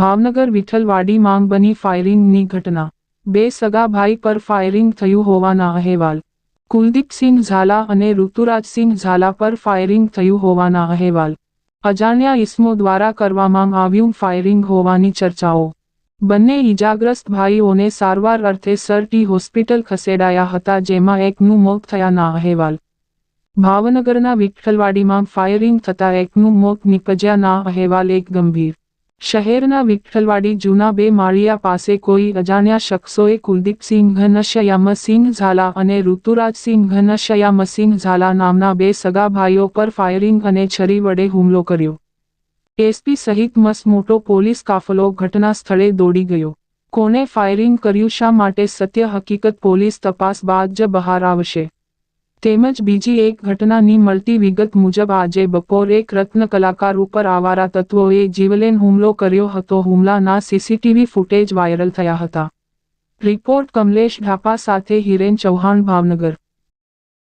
ભાવનગર વિઠ્ઠલવાડી માંગ બની ફાયરિંગની ઘટના. બે સગા ભાઈ પર ફાયરિંગ થયું હોવાના અહેવાલ. કુલદીપસિંહ ઝાલા અને ઋતુરાજસિંહ ઝાલા પર ફાયરિંગ થયું હોવાના અહેવાલ. અજાણ્યા ઇસમો દ્વારા કરવામાં આવ્યું ફાયરિંગ હોવાની ચર્ચાઓ. બંને ઈજાગ્રસ્ત ભાઈઓને સારવાર અર્થે સરટી હોસ્પિટલ ખસેડાયા હતા જેમાં એકનું મોત થયાના અહેવાલ. ભાવનગરના વિઠ્ઠલવાડીમાં ફાયરિંગ થતા એકનું મોત નિપજ્યાના અહેવાલ એક ગંભીર. શહેરના વિઠ્ઠલવાડી જૂના બે માળિયા પાસે કોઈ અજાણ્યા શખ્સોએ કુલદીપસિંહ ઘનશ્યામસિંહ ઝાલા અને ઋતુરાજસિંહ ઘનશ્યામસિંહ ઝાલા નામના બે સગા ભાઈઓ પર ફાયરિંગ અને છરી વડે હુમલો કર્યો. એસપી સહિત મસ મોટો પોલીસ કાફલો ઘટના સ્થળે દોડી ગયો. કોને ફાયરિંગ કર્યું શા માટે સત્ય હકીકત પોલીસ તપાસ બાદ જ બહાર આવશે? તેમજ બીજી એક ઘટનાની મળતી વિગત મુજબ આજે બપોર એક રત્ન કલાકાર ઉપર આવારા તત્વોએ જીવલેન હુમલો કર્યો હતો. હુમલાના સીસીટીવી ફૂટેજ વાયરલ થયા હતા. રિપોર્ટ કમલેશ ઢાપા સાથે હિરેન ચૌહાણ, ભાવનગર.